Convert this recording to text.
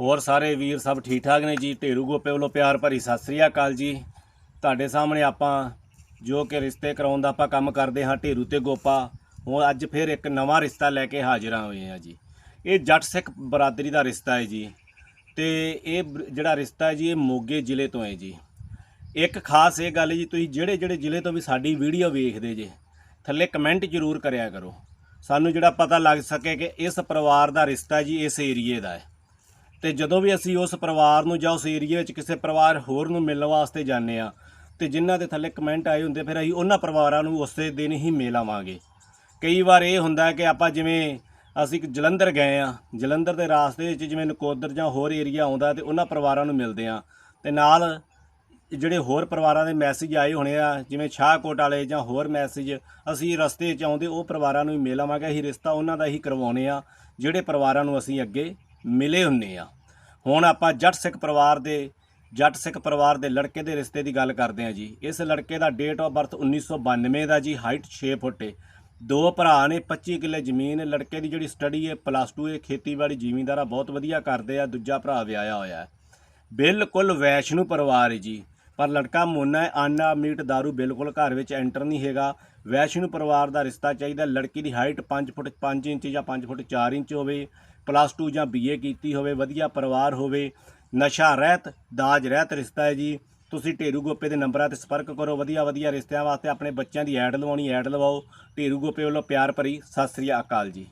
ਹੋਰ ਸਾਰੇ ਵੀਰ ਸਭ ਠੀਕ ਠਾਕ ਨੇ ਜੀ। ਢੇਰੂ ਗੋਪੇ ਵੱਲੋਂ ਪਿਆਰ ਭਰੀ ਸਤਿ ਸ੍ਰੀ ਅਕਾਲ ਜੀ। ਤੁਹਾਡੇ ਸਾਹਮਣੇ ਆਪਾਂ ਜੋ ਕਿ ਰਿਸ਼ਤੇ ਕਰਾਉਣ ਦਾ ਆਪਾਂ ਕੰਮ ਕਰਦੇ ਹਾਂ ਢੇਰੂ ਤੇ ਗੋਪਾ, ਹੁਣ ਅੱਜ ਫਿਰ ਇੱਕ ਨਵਾਂ ਰਿਸ਼ਤਾ ਲੈ ਕੇ ਹਾਜ਼ਰਾਂ ਹੋਏ ਹਾਂ ਜੀ। ਇਹ ਜੱਟ ਸਿੱਖ ਬਰਾਦਰੀ ਦਾ ਰਿਸ਼ਤਾ ਹੈ ਜੀ ਤੇ ਇਹ ਜਿਹੜਾ ਰਿਸ਼ਤਾ ਹੈ ਜੀ, ਇਹ ਮੋਗੇ ਜ਼ਿਲ੍ਹੇ ਤੋਂ ਹੈ ਜੀ। ਇੱਕ ਖਾਸ ਇਹ ਗੱਲ ਜੀ, ਤੁਸੀਂ ਜਿਹੜੇ ਜਿਹੜੇ ਜ਼ਿਲ੍ਹੇ ਤੋਂ ਵੀ ਸਾਡੀ ਵੀਡੀਓ ਵੇਖਦੇ ਜੇ, ਥੱਲੇ ਕਮੈਂਟ ਜ਼ਰੂਰ ਕਰਿਆ ਕਰੋ। ਸਾਨੂੰ ਜਿਹੜਾ ਪਤਾ ਲੱਗ ਸਕੇ ਕਿ ਇਸ ਪਰਿਵਾਰ ਦਾ ਰਿਸ਼ਤਾ ਜੀ, ਇਸ ਏਰੀਏ ਦਾ ਹੈ। ਤੇ ਜਦੋਂ ਵੀ ਅਸੀਂ ਉਸ ਪਰਿਵਾਰ ਨੂੰ ਜਾਂ ਉਸ ਏਰੀਏ ਵਿੱਚ ਕਿਸੇ ਪਰਿਵਾਰ ਹੋਰ ਨੂੰ ਮਿਲਣ ਵਾਸਤੇ ਜਾਂਦੇ ਆ ਤੇ ਜਿਨ੍ਹਾਂ ਦੇ ਥੱਲੇ ਕਮੈਂਟ ਆਏ ਹੁੰਦੇ, ਫਿਰ ਅਸੀਂ ਉਹਨਾਂ ਪਰਿਵਾਰਾਂ ਨੂੰ ਉਸੇ ਦਿਨ ਹੀ ਮਿਲ ਆਵਾਂਗੇ। ਕਈ ਵਾਰ ਇਹ ਹੁੰਦਾ ਕਿ ਆਪਾਂ ਜਿਵੇਂ ਅਸੀਂ ਇੱਕ ਜਲੰਧਰ ਗਏ ਆ ਜਲੰਧਰ ਦੇ ਰਾਸਤੇ ਵਿੱਚ ਜਿਵੇਂ ਨਕੋਦਰ ਜਾਂ ਹੋਰ ਏਰੀਆ ਆਉਂਦਾ ਤੇ ਉਹਨਾਂ ਪਰਿਵਾਰਾਂ ਨੂੰ ਮਿਲਦੇ ਆ ਤੇ ਨਾਲ ਜਿਹੜੇ ਹੋਰ ਪਰਿਵਾਰਾਂ ਦੇ ਮੈਸੇਜ ਆਏ ਹੋਣੇ ਆ, ਜਿਵੇਂ ਸ਼ਾਹਕੋਟ ਵਾਲੇ ਜਾਂ ਹੋਰ ਮੈਸੇਜ ਅਸੀਂ ਰਸਤੇ 'ਚ ਆਉਂਦੇ, ਉਹ ਪਰਿਵਾਰਾਂ ਨੂੰ ਹੀ ਮਿਲ ਆਵਾਂਗੇ, ਅਸੀਂ ਰਿਸ਼ਤਾ ਉਹਨਾਂ ਦਾ ਹੀ ਕਰਵਾਉਣੇ ਆ ਜਿਹੜੇ ਪਰਿਵਾਰਾਂ ਨੂੰ ਅਸੀਂ ਅੱਗੇ ਮਿਲੇ ਹੁੰਨੇ ਆ। ਹੁਣ ਆਪਾਂ ਜੱਟ ਸਿੱਖ ਪਰਿਵਾਰ ਦੇ, ਜੱਟ ਸਿੱਖ ਪਰਿਵਾਰ ਦੇ ਲੜਕੇ ਦੇ ਰਿਸ਼ਤੇ ਦੀ ਗੱਲ ਕਰਦੇ ਆ ਜੀ। ਇਸ ਲੜਕੇ ਦਾ ਡੇਟ ਆਫ ਬਰਥ 1992 ਦਾ ਜੀ ਹਾਈਟ 6 ਫੁੱਟ ਏ। ਦੋ ਭਰਾ ਨੇ 25 ਕਿੱਲੇ ਜ਼ਮੀਨ ਲੜਕੇ ਦੀ ਜਿਹੜੀ ਸਟੱਡੀ ਹੈ ਪਲੱਸ 2 ਹੈ ਖੇਤੀਬਾੜੀ ਜ਼ਿਮੀਂਦਾਰਾ ਬਹੁਤ ਵਧੀਆ ਕਰਦੇ ਆ। ਦੂਜਾ ਭਰਾ ਵਿਆਹਿਆ ਹੋਇਆ ਬਿਲਕੁਲ ਵੈਸ਼ਨੂ ਪਰਿਵਾਰ ਹੈ ਜੀ। ਪਰ ਲੜਕਾ ਮੋਨਾ ਹੈ, ਆਨਾ ਮੀਟ दारू ਬਿਲਕੁਲ ਘਰ ਵਿੱਚ ਐਂਟਰ ਨਹੀਂ ਹੈਗਾ। ਵੈਸ਼ਨੂ ਪਰਿਵਾਰ ਦਾ ਰਿਸ਼ਤਾ ਚਾਹੀਦਾ, ਲੜਕੀ ਦੀ ਹਾਈਟ 5 ਫੁੱਟ 5 ਇੰਚ ਜਾਂ 5 ਫੁੱਟ 4 ਇੰਚ ਹੋਵੇ, ਪਲੱਸ 2 ਜਾਂ ਬੀਏ ਕੀਤੀ ਹੋਵੇ, ਵਧੀਆ ਪਰਿਵਾਰ ਹੋਵੇ, ਨਸ਼ਾ ਰਹਿਤ, ਦਾਜ ਰਹਿਤ ਰਿਸ਼ਤਾ ਹੈ ਜੀ। ਤੁਸੀਂ ਢੇਰੂ ਗੋਪੇ ਦੇ ਨੰਬਰਾਂ ਤੇ ਸੰਪਰਕ ਕਰੋ, ਵਧੀਆ ਵਧੀਆ ਰਿਸ਼ਤਿਆਂ ਵਾਸਤੇ ਆਪਣੇ ਬੱਚਿਆਂ ਦੀ ਐਡ ਲਵਾਉਣੀ, ਐਡ ਲਵਾਓ। ਢੇਰੂ ਗੋਪੇ ਵੱਲੋਂ ਪਿਆਰ ਭਰੀ ਸਤਿ ਸ੍ਰੀ ਅਕਾਲ ਜੀ।